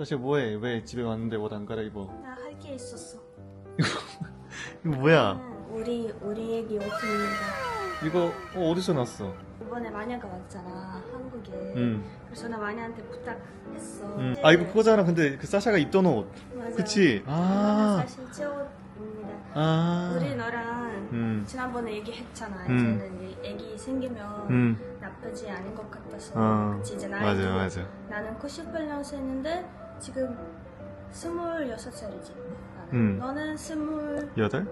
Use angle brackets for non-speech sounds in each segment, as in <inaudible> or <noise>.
사실 뭐해? 왜 집에 왔는데 옷 안 갈아입어? 나 할 게 있었어. <laughs> 이거 뭐야? 음, 우리 우리 애기 옷입니다. 이거 어, 어디서 났어? 이번에 마녀가 왔잖아 한국에. 응. 그래서 나 마녀한테 부탁했어. 응. 네. 아 이거 그거잖아. 근데 그 사샤가 입던 옷. 맞아. 그치? 이거는 아. 사실 제 옷입니다. 아. 우리 너랑 음. 지난번에 얘기했잖아. 음. 이제는 이 애기 생기면 음. 나쁘지 않은 것 같아서. 어. 그치 이제 맞아 나이도 맞아. 나는 98년생인데 지금 26살이지. 음. 너는 28. 여덟?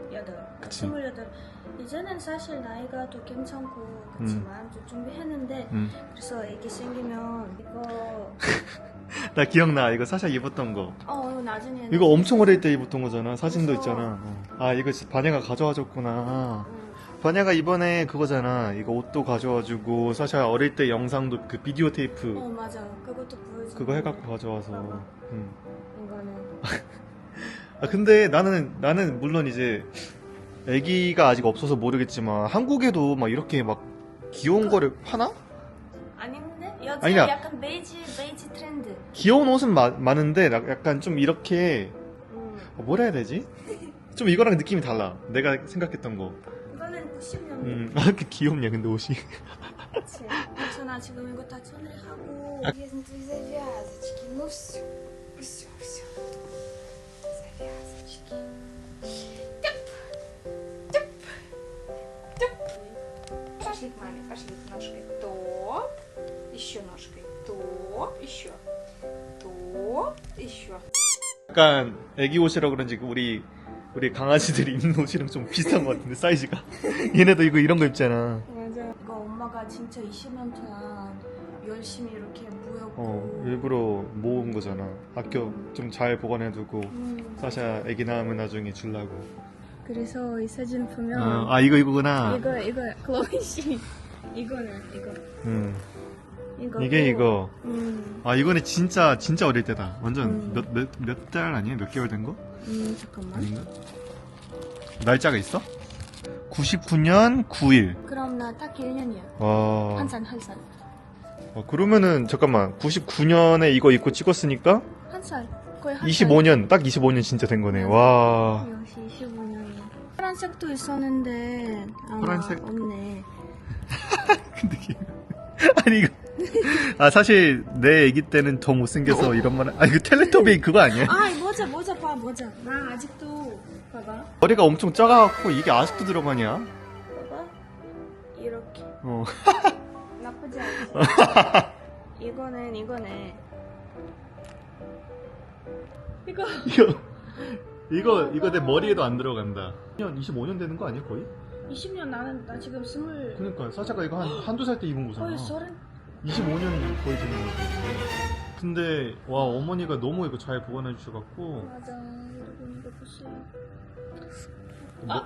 그치. 그치. 28. 이제는 사실 나이가 더 괜찮고 그치 음. 마음도 준비했는데 응. 그래서 애기 생기면 이거 <laughs> 나 기억나. 이거 사샤 입었던 거. 어 나중에 이거 엄청 어릴 때 입었던 거잖아. 사진도 그래서- 있잖아. 어. 아 이거 지- 반야가 가져와 줬구나. 응. 반야가 이번에 그거잖아. 이거 옷도 가져와주고 사샤 어릴 때 영상도 그 비디오 테이프 어 맞아 그것도 보여줘 그거 해갖고 가져와서. 응. 이거는 <laughs> 아 근데 나는 나는 물론 이제 아기가 아직 없어서 모르겠지만 한국에도 막 이렇게 막 귀여운 거를 파나? 아닌데 아니야. 약간 베이지 베이지 트렌드 귀여운 옷은 마- 많은데 나- 약간 좀 이렇게 응. 어, 뭐라 해야 되지? 좀 이거랑 느낌이 달라. 내가 생각했던 거. 이거는 90년대 음, 아, 그 귀엽냐 근데 옷이. 그치 그래서 나 지금 이거 다 처리하고 아. Есть завязочки ну все все все завязочки Пошли к маме, пошли ножкой. Топ, еще ножкой. Топ, еще. Топ, еще. 약간 애기 옷이라 그런지 그 우리 우리 강아지들이 입는 옷이랑 좀 비슷한 것 같은데 사이즈가. <laughs> 얘네도 이거 이런 거 입잖아. 맞아. 이거 엄마가 진짜 20년 동안 열심히 이렇게 무였고. 어, 일부러 모은 거잖아. 학교 좀 잘 보관해두고 음, 사샤 애기 낳으면 나중에 주려고. 그래서 이 사진 보면 어, 아 이거 이거구나. 이거 이거 클로이 씨 이거는 이거 음, 이거 이게 이거. 음, 아 이거는 진짜 진짜 어릴 때다. 완전 음. 몇몇 몇 달 아니에요? 몇 개월 된 거? 음 잠깐만. 아닌가? 날짜가 있어? 99년 9일. 그럼 나 딱 1년이야. 와. 한 살 한 살. 어, 그러면은 잠깐만 99년에 이거 입고 찍었으니까 한 살. 거의 한 25년 딱 25년 진짜 된 거네. 와. 살. 역시 25년이야. 파란색도 있었는데 아마 파란색? 없네. <laughs> 근데 이게- <laughs> 아니 이거 아 사실 내 아기 때는 더 못생겨서 이런 말. 아 이거 텔레토비 그거 아니야? 아 모자 모자 봐 모자. 나 아직도 봐봐 머리가 엄청 작아갖고 이게 아직도 들어가냐? 봐봐 이렇게 어. <laughs> 나쁘지 않지. <laughs> 이거는 이거네. 이거 이거 <laughs> 이거 이거 내 머리에도 안 들어간다. 25년 25년 되는 거 아니야 거의? 20년 나는 나 지금 스물 그러니까 사자가 이거 한 한두 살 때 입은 거잖아. 거의 서른 25년이 거의 되는 거지. 근데 와 어머니가 너무 이거 잘 보관해 주셔갖고 맞아 여러분 이거 보세요. 뭐,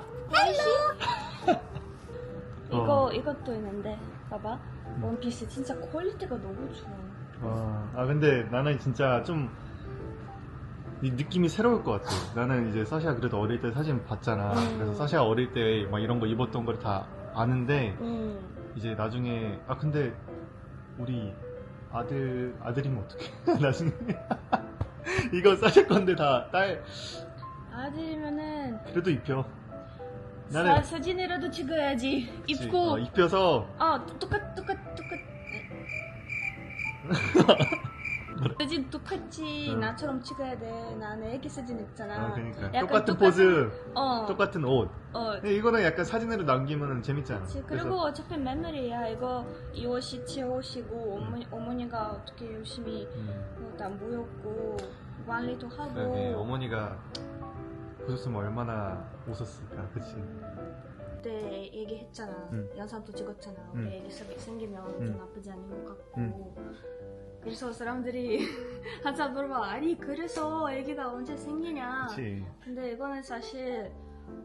이거 어. 이것도 있는데 봐봐 원피스 진짜 퀄리티가 너무 좋아. 와, 아 근데 나는 진짜 좀 이 느낌이 새로울 것 같아. 나는 이제 사샤 그래도 어릴 때 사진 봤잖아. 음. 그래서 사샤 어릴 때 막 이런 거 입었던 걸 다 아는데 음 이제 나중에 아 근데 우리 아들 아들이면 어떡해? <laughs> 나중에 <laughs> 이거 사샤 건데 다 딸. 아들이면은 그래도 입혀. 사, 나는 사진이라도 찍어야지. 그치, 입고. 어, 입혀서. 아 똑같 똑같 똑같 <laughs> 사진 똑같이 응. 나처럼 찍어야 돼 나는 애기 사진 있잖아 어, 그러니까 약간 똑같은 똑같은- 포즈, 어, 똑같은 옷. 어 근데 이거는 약간 사진으로 남기면 재밌잖아. 그치. 그리고 어차피 메모리야 이거 이 옷이 제 옷이고 어머니, 어머니가 어떻게 열심히 음. 어, 다 모였고 관리도 하고 그러네 어머니가 보셨으면 얼마나 웃었을까 그치 그때 얘기했잖아 응. 영상도 찍었잖아 응. 우리 애기 생- 생기면 응. 좀 나쁘지 않은 것 같고 응. 그래서 사람들이 <laughs> 항상 물어봐 아니 그래서 애기가 언제 생기냐 그치 근데 이거는 사실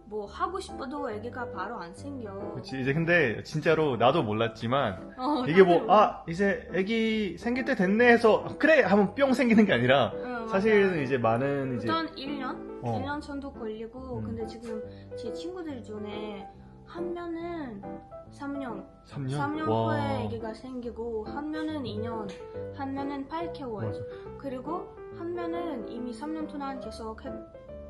뭐 하고 싶어도 애기가 바로 안 생겨 그치 이제 근데 진짜로 나도 몰랐지만 어, 이게 뭐 아 이제 애기 생길 때 됐네 해서 그래 하면 뿅 생기는 게 아니라 응, 사실은. 이제 많은 이제 우선 1년? 어. 1년 정도 걸리고 음. 근데 지금 제 친구들 중에 한 명은 3년 3년 3년 와 후에 아기가 생기고 한 명은 2년 한 명은 8개월 맞아 그리고 한 면은 이미 3년 동안 계속 해,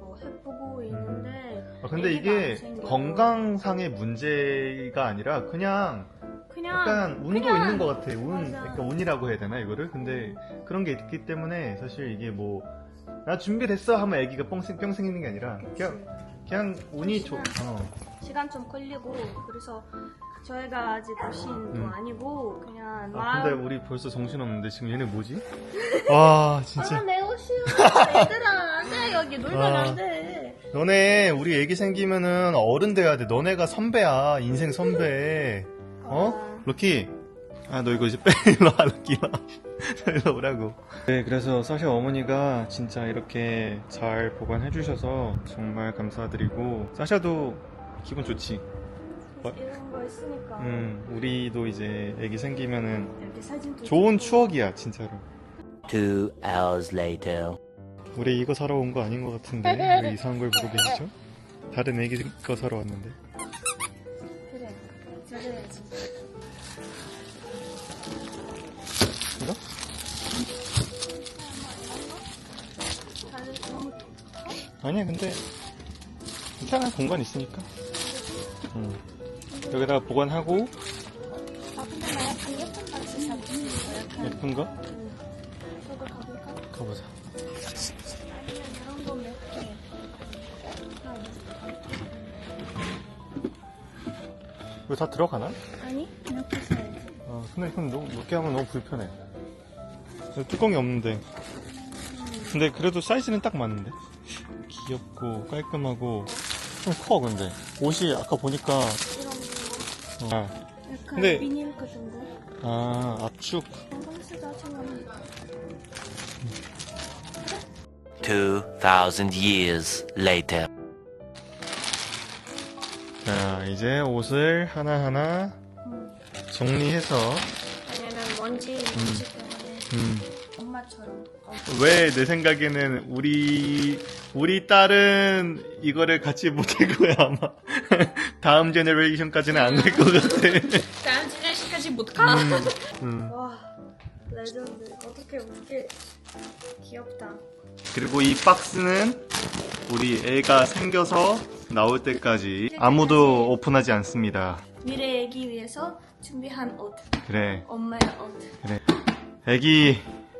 어, 해보고 있는데 아, 근데 이게. 건강상의 문제가 아니라 그냥 그냥 약간 운도 그냥- 있는 것 같아. 운, 맞아. 그러니까 운이라고 해야 되나 이거를? 근데 그런 게 있기 때문에 사실 이게 뭐 나 준비됐어 하면 아기가 뻥, 생- 뿅 생기는 게 아니라. 그냥 그냥 운이 좋. 시간. 어. 시간 좀 걸리고 그래서 저희가 아직 도시인도 음. 아니고 그냥 아 근데 우리 벌써 정신 없는데 지금 얘네 뭐지? <laughs> 와 아, 진짜. 내 옷이요. 얘들아, 안 돼. 여기 놀면 아. 안 돼. 너네 우리 애기 생기면은 어른 돼야 돼. 너네가 선배야. 인생 선배. 어? 아, 럭키. 아, 너 이거 이제 빼. <laughs> 일로 와. 일로 와. <laughs> 일로 오라고. 네, 그래서 사실 어머니가 진짜 이렇게 잘 보관해 주셔서 정말 감사드리고, 사샤도 기분 좋지. 이런 거 있으니까 음, 우리도 이제 애기 생기면은 이렇게 사진도 좋은. 추억이야, 진짜로. Two hours later. 우리 이거 사러 온 거 아닌 것 같은데, 왜 이상한 걸 보고 계시죠? 다른 애기 거 사러 왔는데. 아니야, 근데 괜찮아, 공간 있으니까. 음. 여기다가 보관하고, 아 근데 나 약간 예쁜 박스. 약간 예쁜 거? 음, 저거 가볼까? 가보자. 아니면 이런 거몇 개. 이거 다 들어가나? 아니 이렇게 사야지. 아, 근데 이건 너무, 이렇게 하면 너무 불편해. 뚜껑이 없는데. 근데 그래도 사이즈는 딱 맞는데. 귀엽고, 깔끔하고, 좀 커, 근데. 옷이 아까 보니까, 이런 거. 아, 약간 근데- 비닐 같은 거. 아, 압축. Two thousand years later. 자, 이제 옷을 하나하나 음. 정리해서, 왜냐면 먼지 먼지 때문에 음, 왜 내 생각에는 우리, 우리 딸은 이거를 같이 못할 거야, 아마. <laughs> 다음 제네레이션까지는 안 될 것 같아. 다음 제네시까지 못 가. 음, 음. 와 레전드. 어떻게 이렇게 귀엽다. 그리고 이 박스는 우리 애가 생겨서 나올 때까지 아무도 오픈하지 않습니다. 미래 애기 위해서 준비한 옷. 그래, 엄마의 옷. 그래. 애기,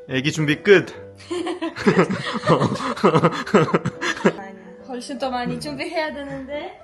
애기 준비 끝. <laughs> 훨씬 더 많이 준비해야 되는데.